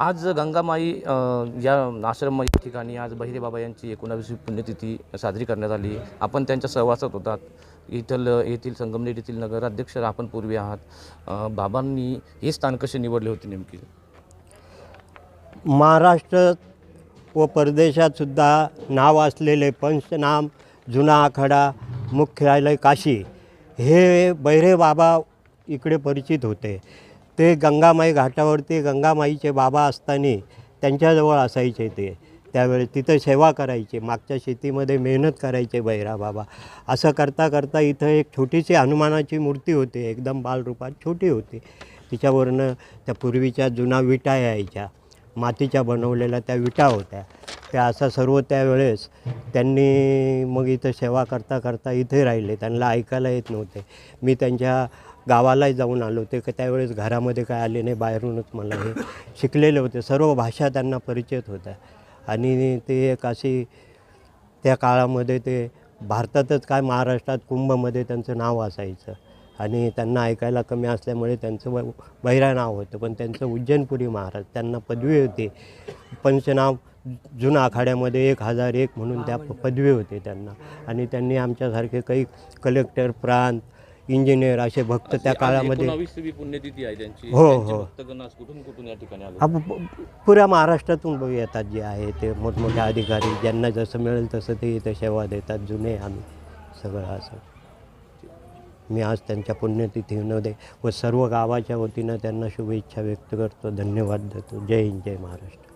आज गंगामाई या आश्रम या ठिकाणी आज बहिरे बाबा यांची एकोणावीसवी पुण्यतिथी साजरी करण्यात आली. आपण त्यांच्या सहवासात होतात. इथल येथील संगमनेर येथील नगराध्यक्ष आपण पूर्वी आहात. बाबांनी हे स्थान कसे निवडले होते नेमके? महाराष्ट्र व परदेशातसुद्धा नाव असलेले पंचनाम जुना आखाडा मुख्यालय काशी हे बैरे बाबा इकडे परिचित होते. ते गंगामाई घाटावरती गंगामाईचे बाबा असताना त्यांच्याजवळ असायचे ते. त्यावेळी तिथं सेवा करायचे मागच्या शेतीमध्ये मेहनत करायचे बैरा बाबा. असं करता करता इथं एक छोटीशी हनुमानाची मूर्ती होती एकदम बालरूपात छोटी होती. तिच्यावरनं त्या पूर्वीच्या जुना विटा यायच्या. मातीच्या बनवलेल्या त्या विटा होत्या. त्या असं सर्व त्यावेळेस त्यांनी मग इथं सेवा करता करता इथे राहिले. त्यांना ऐकायला येत नव्हते. मी त्यांच्या गावालाही जाऊन आलो होते. का त्यावेळेस घरामध्ये काय आले नाही बाहेरूनच मला हे शिकलेले होते. सर्व भाषा त्यांना परिचित होत्या. आणि ते एक अशी त्या काळामध्ये ते भारतातच काय महाराष्ट्रात कुंभमध्ये त्यांचं नाव असायचं. आणि त्यांना ऐकायला कमी असल्यामुळे त्यांचं ब- बहिरा नाव होतं. पण त्यांचं उज्जैनपुरी महाराज त्यांना पदवी होती. पंचनाम जुना आखाड्यामध्ये एक हजार एक म्हणून त्या प- पदवी होते त्यांना. आणि त्यांनी आमच्यासारखे काही कलेक्टर प्रांत इंजिनियर असे भक्त त्या काळामध्ये पुण्यतिथी आहे त्यांची. हो, त्यांचे हो. कुठून कुठून या ठिकाणी हा पुऱ्या महाराष्ट्रातून येतात जे आहे ते मोठमोठे अधिकारी ज्यांना जसं मिळेल तसं ते इथं सेवा देतात. जुने आम्ही सगळं असं मी आज त्यांच्या पुण्यतिथीमध्ये व सर्व गावाच्या वतीनं त्यांना शुभेच्छा व्यक्त करतो. धन्यवाद देतो. जय हिंद जय महाराष्ट्र.